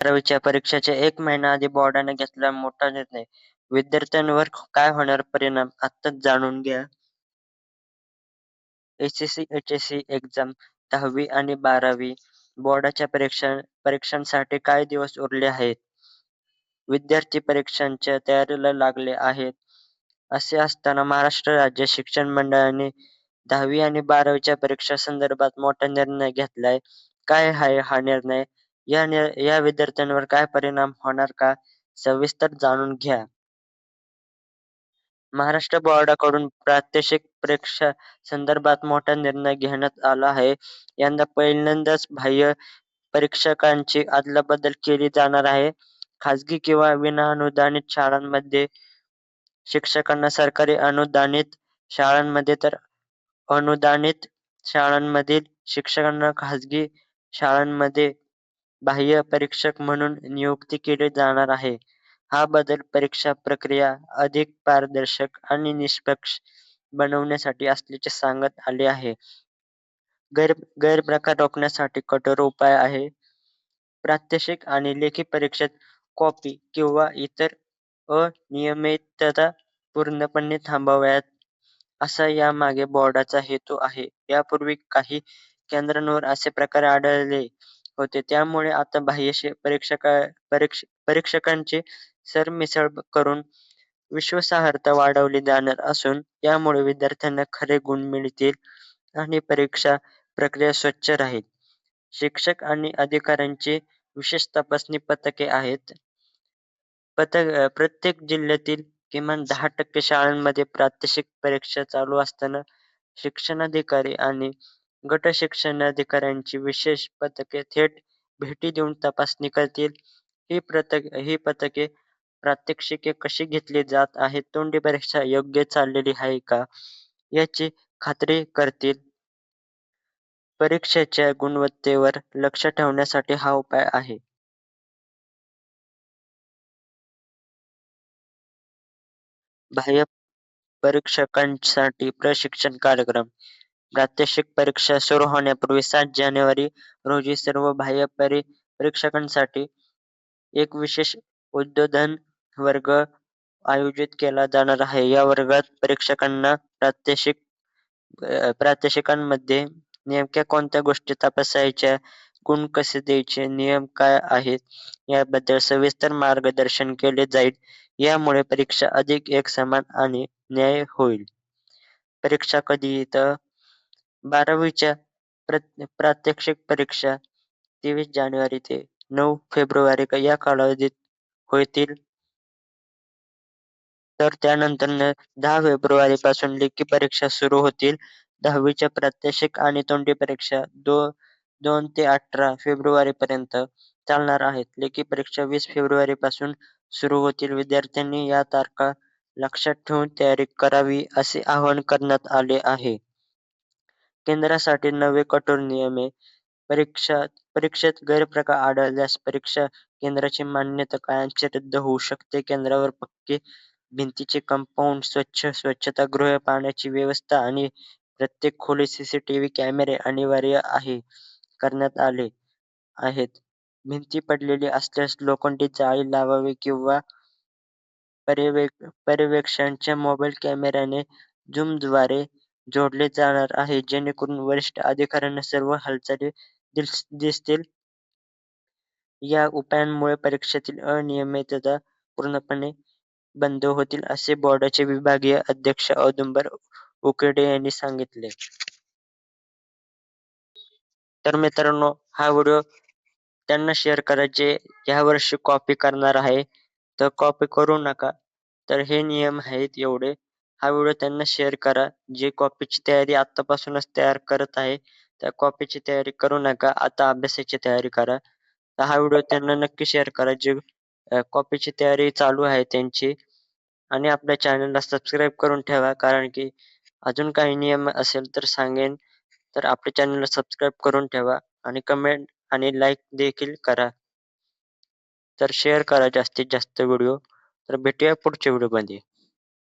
बारावीच्या परीक्षेच्या एक महिना आधी बोर्डाने घेतला मोठा निर्णय. विद्यार्थ्यांवर काय होणार परिणाम आत्ताच जाणून घ्या. एसएससी एचएससी एक्झाम दहावी आणि बारावी बोर्डाच्या परीक्षा परीक्षांसाठी काय दिवस उरले आहेत. विद्यार्थी परीक्षांच्या तयारीला लागले आहेत. असे असताना महाराष्ट्र राज्य शिक्षण मंडळाने दहावी आणि बारावीच्या परीक्षा संदर्भात मोठा निर्णय घेतलाय. काय आहे हा निर्णय? या या विद्यार्थ्यांवर काय परिणाम होणार का? सविस्तर जाणून घ्या. महाराष्ट्र बोर्डाकडून प्रात्यक्षिक परीक्षा संदर्भात मोठा निर्णय घेण्यात आला आहे. यंदा पहिल्यांदाच बाह्य परीक्षकांची अदलाबदल केली जाणार आहे. खाजगी किंवा विनाअनुदानित शाळांमध्ये शिक्षकांना सरकारी अनुदानित शाळांमध्ये तर अनुदानित शाळांमधील शिक्षकांना खाजगी शाळांमध्ये बाह्य परीक्षक म्हणून नियुक्ती केली जाणार आहे. हा बदल परीक्षा प्रक्रिया अधिक पारदर्शक आणि निष्पक्ष बनवण्यासाठी असल्याचे सांगण्यात आले आहे. गैर गैरप्रकार रोखण्यासाठी कठोर उपाय आहे. प्रात्यक्षिक आणि लेखी परीक्षेत कॉपी किंवा इतर अनियमितता पूर्णपणे थांबवाव्यात, असा यामागे बोर्डाचा हेतू आहे. यापूर्वी काही केंद्रांवर असे प्रकार आढळले होते. त्यामुळे आता बाह्य परीक्षका परीक्ष परीक्षकांची सरमिसळ करून विश्वासार्हता वाढवली जाणार असून यामुळे विद्यार्थ्यांना खरे गुण मिळतील आणि परीक्षा प्रक्रिया स्वच्छ राहील. शिक्षक आणि अधिकाऱ्यांची विशेष तपासणी पथके आहेत. पथक प्रत्येक जिल्ह्यातील किमान दहा टक्के शाळांमध्ये प्रात्यक्षिक परीक्षा चालू असताना शिक्षणाधिकारी आणि गट शिक्षणाधिकाऱ्यांची विशेष पथके थेट भेटी देऊन तपासणी करतील. ही पथक ही पथके प्रात्यक्षिके कशी घेतली जात आहेत, तोंडी परीक्षा योग्य चाललेली आहे का, याची खात्री करतील. परीक्षेच्या गुणवत्तेवर लक्ष ठेवण्यासाठी हा उपाय आहे. बाह्य परीक्षकांसाठी प्रशिक्षण कार्यक्रम प्रात्यक्षिक परीक्षा सुरू होण्यापूर्वी सात जानेवारी रोजी सर्व बाह्य परी परीक्षकांसाठी एक विशेष उद्बोधन वर्ग आयोजित केला जाणार आहे. या वर्गात परीक्षकांना प्रात्यक्षिक प्रात्यक्षिकांमध्ये नेमक्या कोणत्या गोष्टी तपासायच्या, गुण कसे द्यायचे, नियम काय आहेत याबद्दल सविस्तर मार्गदर्शन केले जाईल. यामुळे परीक्षा अधिक एक समान आणि न्याय होईल. परीक्षा कधी तर बारावीच्या प्रात्यक्षिक परीक्षा तेवीस जानेवारी ते नऊ फेब्रुवारी या कालावधीत होतील. तर त्यानंतर दहा फेब्रुवारी पासून लेखी परीक्षा सुरू होतील. दहावीच्या प्रात्यक्षिक आणि तोंडी परीक्षा दो दोन ते अठरा फेब्रुवारी पर्यंत चालणार आहेत. लेखी परीक्षा वीस फेब्रुवारी पासून सुरू होतील. विद्यार्थ्यांनी या तारखा लक्षात ठेवून तयारी करावी असे आवाहन करण्यात आले आहे. केंद्रासाठी नवे कठोर नियम परीक्षा परीक्षेत गैरप्रकार आढळल्यास परीक्षा केंद्राची मान्यता कायमची रद्द होऊ शकते. केंद्रावर पक्के भिंतीचे कंपाऊंड, स्वच्छ स्वच्छतागृह, पाण्याची व्यवस्था आणि प्रत्येक खोलीत सीसीटीव्ही कॅमेरे अनिवार्य आहे करण्यात आले आहेत. भिंती पडलेली असल्यास लोखंडी जाळी लावावी किंवा पर्यवे पर्यवेक्षकांच्या मोबाईल कॅमेऱ्याने झूमद्वारे जोडले जाणार आहे, जेणेकरून वरिष्ठ अधिकाऱ्यांना सर्व हालचाली दिस दिसतील. या उपायांमुळे परीक्षेतील अनियमितता पूर्णपणे बंद होतील, असे बोर्डाचे विभागीय अध्यक्ष औदुंबर उकडे यांनी सांगितले. तर मित्रांनो, हा व्हिडिओ त्यांना शेअर करायचे या यावर्षी कॉपी करणार आहे. तर कॉपी करू नका. तर हे नियम आहेत एवढे. हा व्हिडिओ त्यांना शेअर करा. जे कॉपीची तयारी आत्तापासूनच तयार करत आहे, त्या कॉपीची तयारी करू नका. आता अभ्यासाची तयारी करा. तर हा व्हिडिओ त्यांना नक्की शेअर करा. जे कॉपीची तयारी चालू आहे त्यांची आणि आपल्या चॅनलला सबस्क्राईब करून ठेवा. कारण की अजून काही नियम असेल तर सांगेन. तर आपल्या चॅनलला सबस्क्राईब करून ठेवा आणि कमेंट आणि लाईक देखील करा. तर शेअर करा जास्तीत जास्त व्हिडिओ. तर भेटूया पुढच्या व्हिडिओमध्ये.